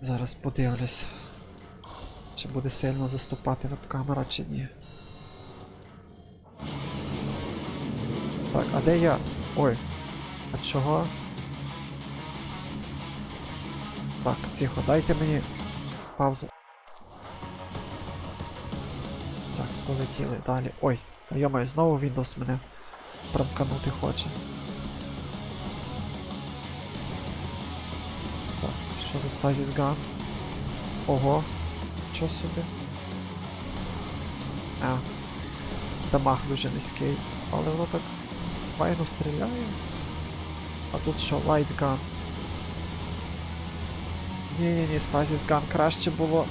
Зараз подивлюсь. Чи буде сильно заступати веб-камера, чи ні. Так, а де я? Ой. А чого? Так, тихо, дайте мені паузу. Так, полетіли далі. Ой, та йомаю, знову Windows мене пранканути хоче. Що за стазіс ган? Ого, що собі? А, дамаг дуже низький, але воно так файно стріляє. А тут що, лайтган. Ні-ні-ні, стазіс ган краще було.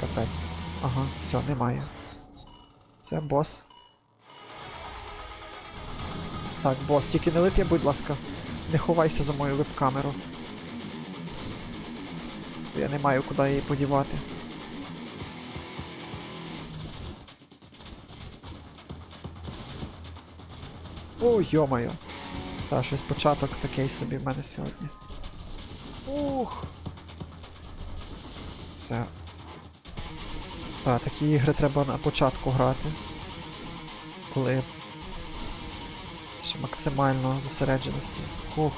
Капець. Ага, все, немає. Це бос. Так, бос, тільки не лети, будь ласка. Не ховайся за мою веб-камеру. Я не маю куди її подівати. О, йомаю. Та щось початок такий собі в мене сьогодні. Ух. Все. Та, такі ігри треба на початку грати. Коли ще максимально зосередженості. Ух.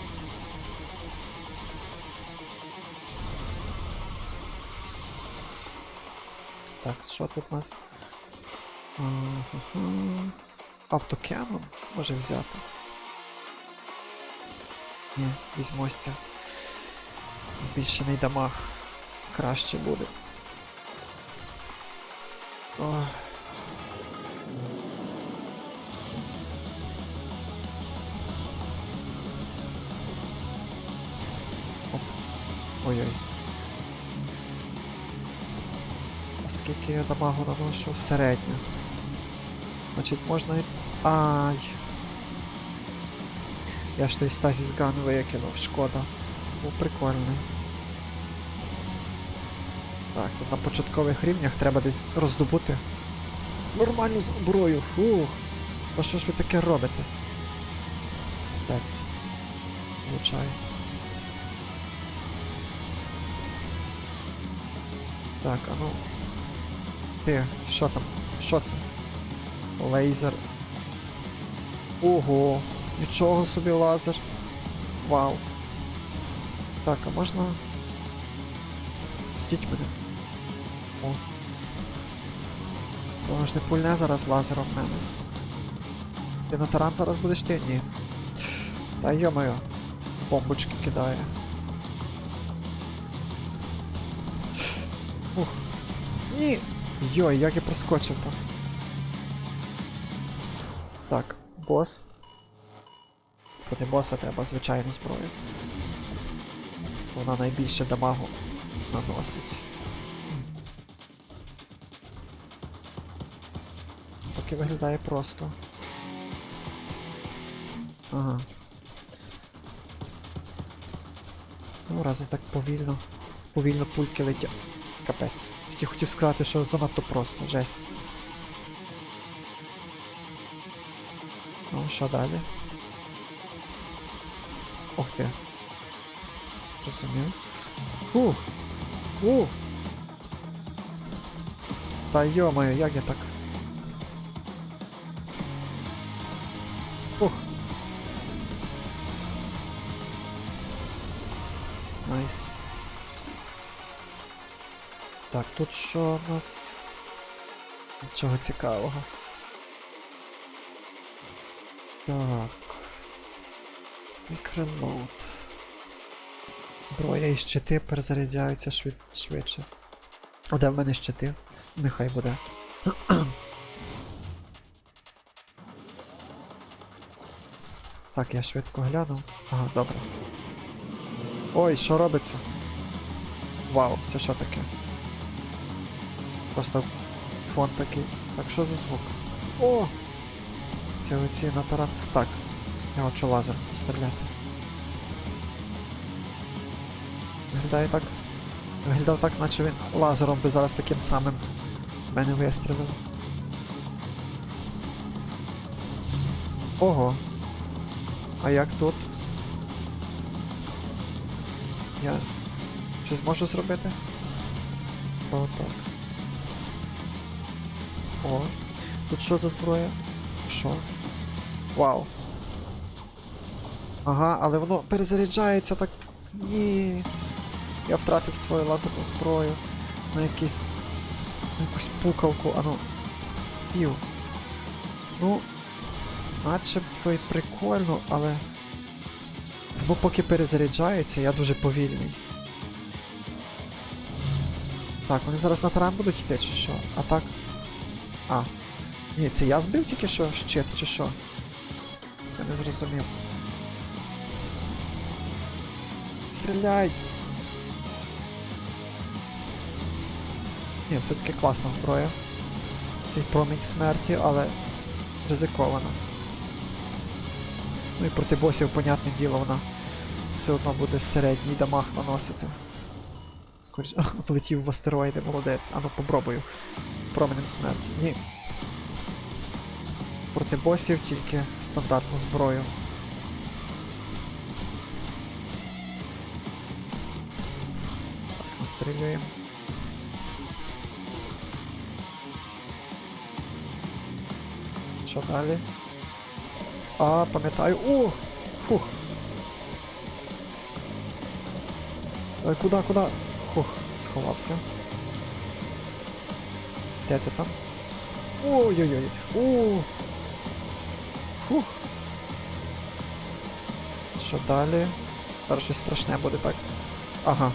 Так, що тут у нас? Автокемон може взяти. Ні, візьмось це. Збільшений дамаг. Краще буде. Ох. Скільки я дамагу наношу? Середньо. Значить, можна і. Ай. Я ж той стазіс ган викинув, шкода. Був прикольний. Так, тут на початкових рівнях треба десь роздобути нормальну зброю. Фух. А що ж ви таке робите? Пець. Влучай. Так, а ну. Ти, що там? Що це? Лейзер. Ого, нічого собі лазер. Вау. Так, а можна. Пустіть мене. О. Воно ж не пульне зараз лазером в мене. Ти на таран зараз будеш ти? Ні. Та йомаю. Бомбочки кидає. Ух. Ні! Йой, як я проскочив там. Так, бос. Проти боса треба звичайну зброю. Вона найбільше дамагу наносить. Поки виглядає просто. Ага. Ну, разом так повільно. Повільно пульки летять. Капець. Тільки хотів сказати, що занадто просто, жесть. Ну, що далі? Ох ти. Розумів. Фух. Ух. Та йомаю, як я так. Ух. Найс. Так, тут що в нас? Нічого цікавого. Так. Quick. Зброя і щити перезаряджаються швид... швидше. А де в мене щити? Нехай буде. так, я швидко глянув. Ага, добре. Ой, що робиться? Вау, це що таке? Просто фон такий. Так, що за звук? О! Це оці на таран. Так, я хочу лазер постріляти. Виглядає так. Виглядав так, наче він лазером би зараз таким самим мене вистрілив. Ого. А як тут? Я Чи зможу зробити? Отак. О. Тут що за зброя? Що? Вау. Ага, але воно перезаряджається так. Ні. Я втратив свою лазерну зброю на якийсь. на якусь пукалку, а ну. Пів. Ну. Начебто й прикольно, але. Воно поки перезаряджається, я дуже повільний. Так, вони зараз на таран будуть йти, чи що? А так. А. Ні, це я збив тільки що щит, чи що? Я не зрозумів. Стріляй! Ні, все-таки класна зброя. Цей промінь смерті, але ризикована. Ну і проти босів, понятне діло, вона все одно буде середній дамаг наносити. Скоріше. Влетів в астероїди, молодець. Ану, попробую. Променем смерті. Ні. Проти босів тільки стандартну зброю. Так, настрілюємо. Що далі? А, пам'ятаю. О! Фух. Куда, куда? Фух, сховався. Де ти там? Ой-ой-ой. О! Фух. Що далі? Зараз щось страшне буде, так? Ага.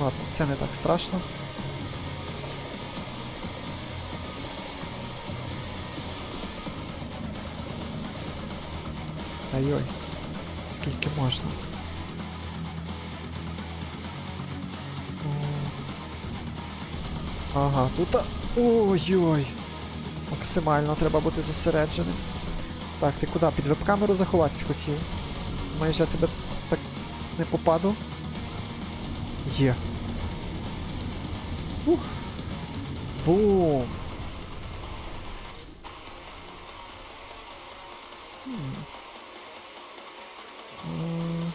Ладно, це не так страшно. Ай-ой. Скільки можна? Ага, тут. Ой-ой. Максимально треба бути зосередженим. Так, ти куди? Під веб-камеру заховатись хотів? Думаєш, я тебе так не попаду? Є. Ух. Бум.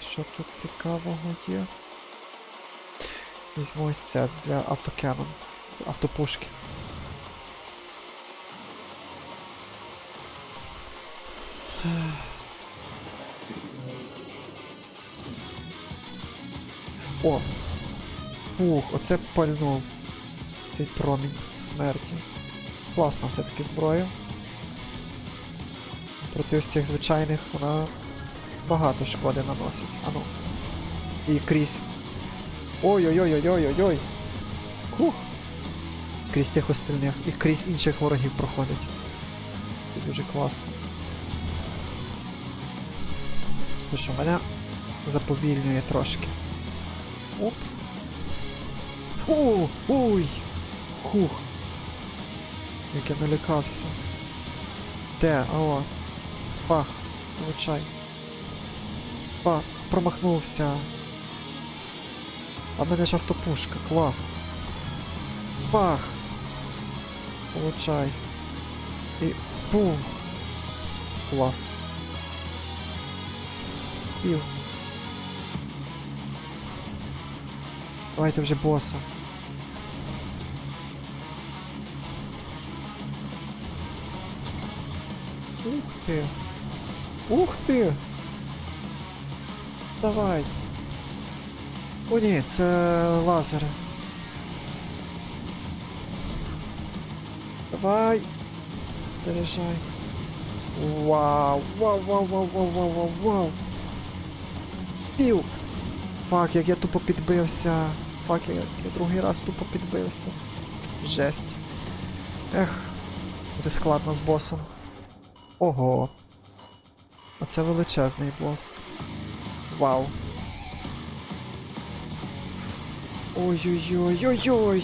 Що тут цікавого є? Візьму це для автокеном. Автопушки. О! Фух, оце пальнув. Цей промінь смерті. Класна все-таки зброя. Проти ось цих звичайних вона багато шкоди наносить. Ану. І крізь. Ой-ой-ой-ой-ой-ой-ой. Хух. Крізь тих остальних і крізь інших ворогів проходить. Це дуже класно. Ну що, мене заповільнює трошки. Оп. О, ой! Хух. Як я налякався. Де? О. Пах, влучай. Пах, промахнувся. А в мене ж автопушка, клас. Пах. Получай. І бум. Клас. Пів. Давайте вже боса. Ух ти. Ух ти! Давай. О ні, це лазери. Давай. Заряджай. Вау, вау, вау, вау, вау, вау, вау, вау. Пів. Фак, як я тупо підбився. Фак, як я другий раз тупо підбився. Жесть. Ех, буде складно з босом. Ого. А це величезний бос. Вау. Ой-ой-ой-ой-ой!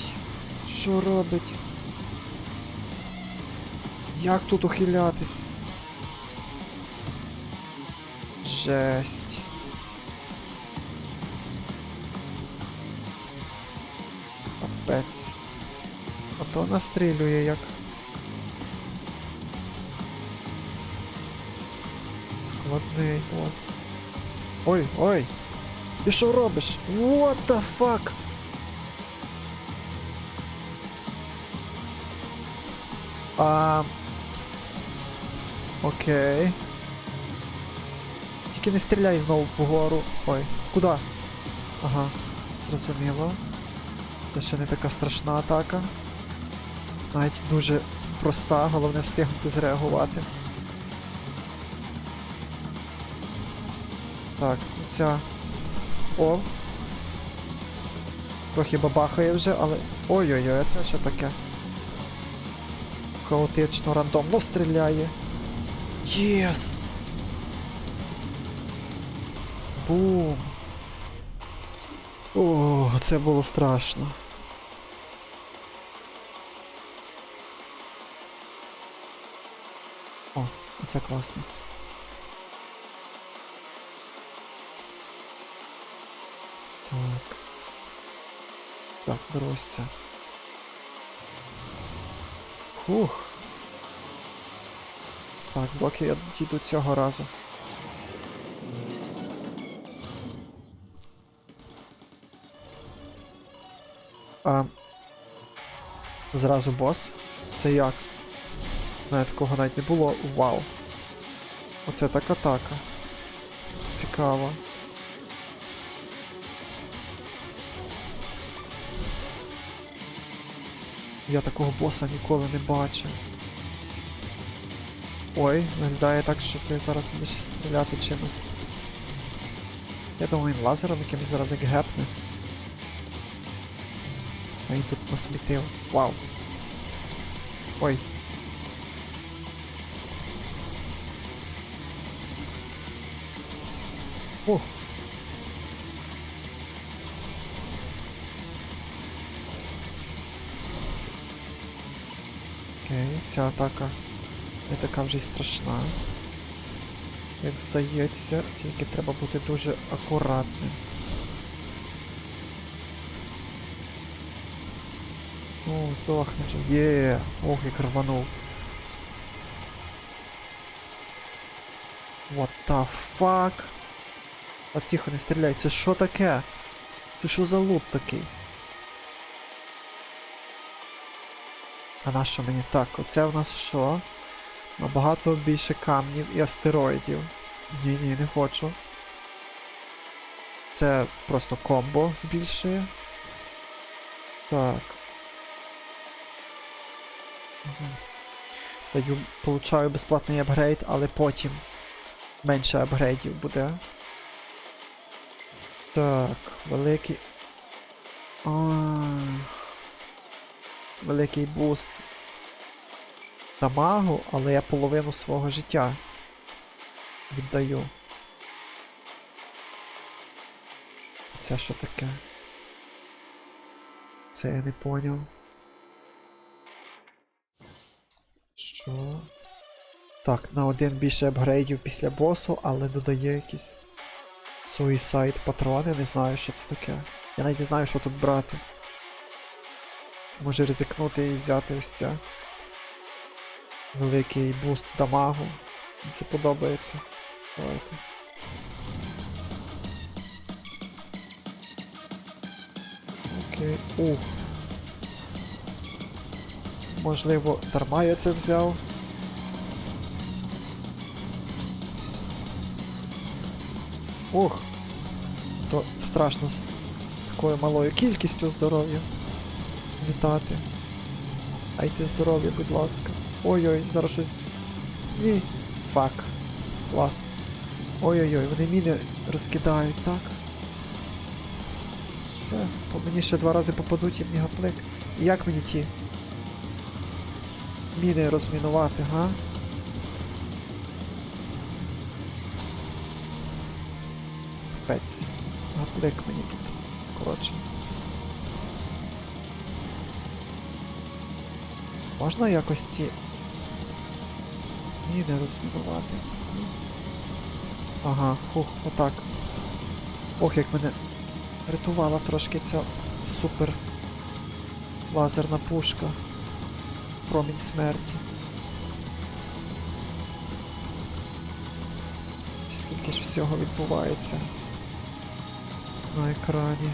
Що робить? Як тут ухилятись? Жесть. Капець. А то настрілює як. Складний ос. Ой, ой! Ти що робиш? What the fuck? А... Окей. Тільки не стріляй знову вгору. Ой, куди? Ага, зрозуміло. Це ще не така страшна атака. Навіть дуже проста, головне встигнути зреагувати. Так, ця. О. Трохи бабахає вже, але. Ой-ой-ой, це що таке? Хаотично, рандомно стріляє. Єс! Бум! О, це було страшно. О, це класно. Так, ось це. Фух. Так, доки я дійду цього разу. А, зразу бос? Це як? Мене такого навіть не було. Вау. Оце так атака. Цікаво. Я такого боса ніколи не бачив. Ой, виглядає так, що ти зараз будеш стріляти чимось. Я думаю, він лазером якимось зараз як гепне. А він тут насмітив. Вау. Ой. Ух. Окей, ця атака не така вже й страшна. Як здається, тільки треба бути дуже акуратним. О, здохне вже. Є, ох, як рванув. What the fuck? А тихо, не стріляй, це що таке? Це що за лут такий? А на що мені так? Оце в нас що? Набагато більше камнів і астероїдів. Ні, ні, не хочу. Це просто комбо збільшує. Так. Угу. Даю, получаю безплатний апгрейд, але потім менше апгрейдів буде. Так, великий. А, великий буст дамагу, але я половину свого життя віддаю. Це що таке? Це я не поняв. Що? Так, на один більше апгрейдів після босу, але додає якісь Suicide патрони, не знаю, що це таке. Я навіть не знаю, що тут брати. Може ризикнути і взяти ось це. Великий буст дамагу. Це подобається. Давайте. Окей. Ух. Можливо, дарма я це взяв. Ох. То страшно з такою малою кількістю здоров'я. Вітати. Дайте здоров'я, будь ласка. Ой-ой, зараз щось. Ні. Фак. Клас. Ой-ой-ой, вони міни розкидають, так? Все, по мені ще два рази попадуть і мені гаплик. І як мені ті? Міни розмінувати, га? Капець. Гаплик мені тут. Коротше. Можна якось ці. Міни розмінувати. Ага, фух, отак. Ох, як мене рятувала трошки ця супер лазерна пушка. Промінь смерті. Скільки ж всього відбувається на екрані.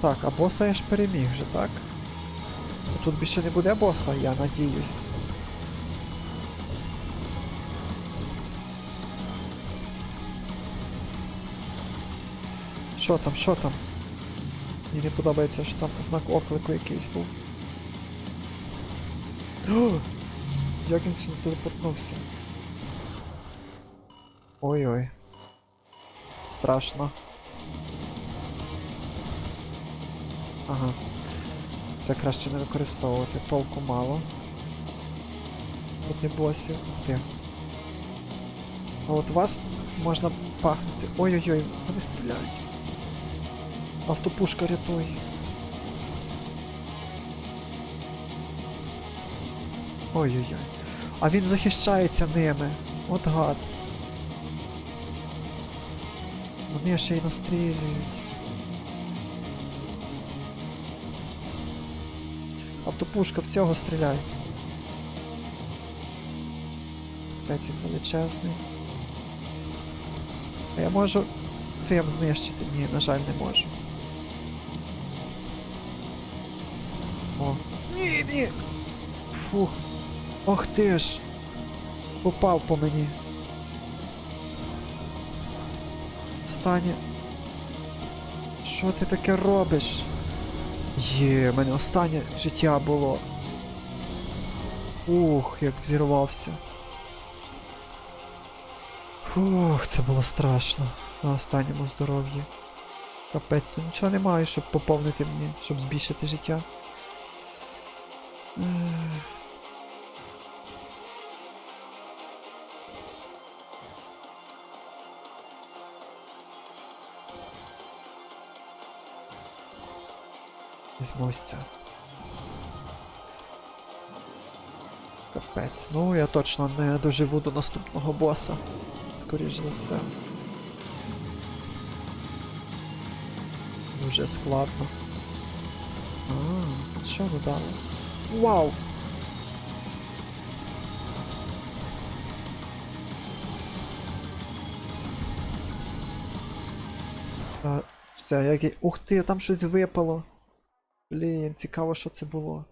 Так, а боса я ж переміг вже, так? Тут більше не буде боса, я надіюсь. Що там, що там? Мені не подобається, що там знак оклику якийсь був. О! Як він сюди телепортнувся? Ой-ой. Страшно. Ага. Це краще не використовувати, толку мало. Проти босів. Ти. А от вас можна пахнути. Ой-ой-ой, вони стріляють. Автопушка рятуй. Ой-ой-ой. А він захищається ними. От гад. Вони ще й настрілюють. Автопушка в цього стріляй. Пецік величезний. А я можу цим знищити? Ні, на жаль, не можу. О. Ні, ні! Фух. Ох ти ж! Попав по мені. Стані. Що ти таке робиш? Є, в мене останнє життя було. Ух, як взірвався. Фух, це було страшно. На останньому здоров'ї. Капець, тут нічого немає, щоб поповнити мені, щоб збільшити життя. Ех. Візьмусь це. Капець. Ну, я точно не доживу до наступного боса. Скоріш за все. Дуже складно. А, що додали? Вау! А, все, як. Ух ти, там щось випало. Цікаво, що це було.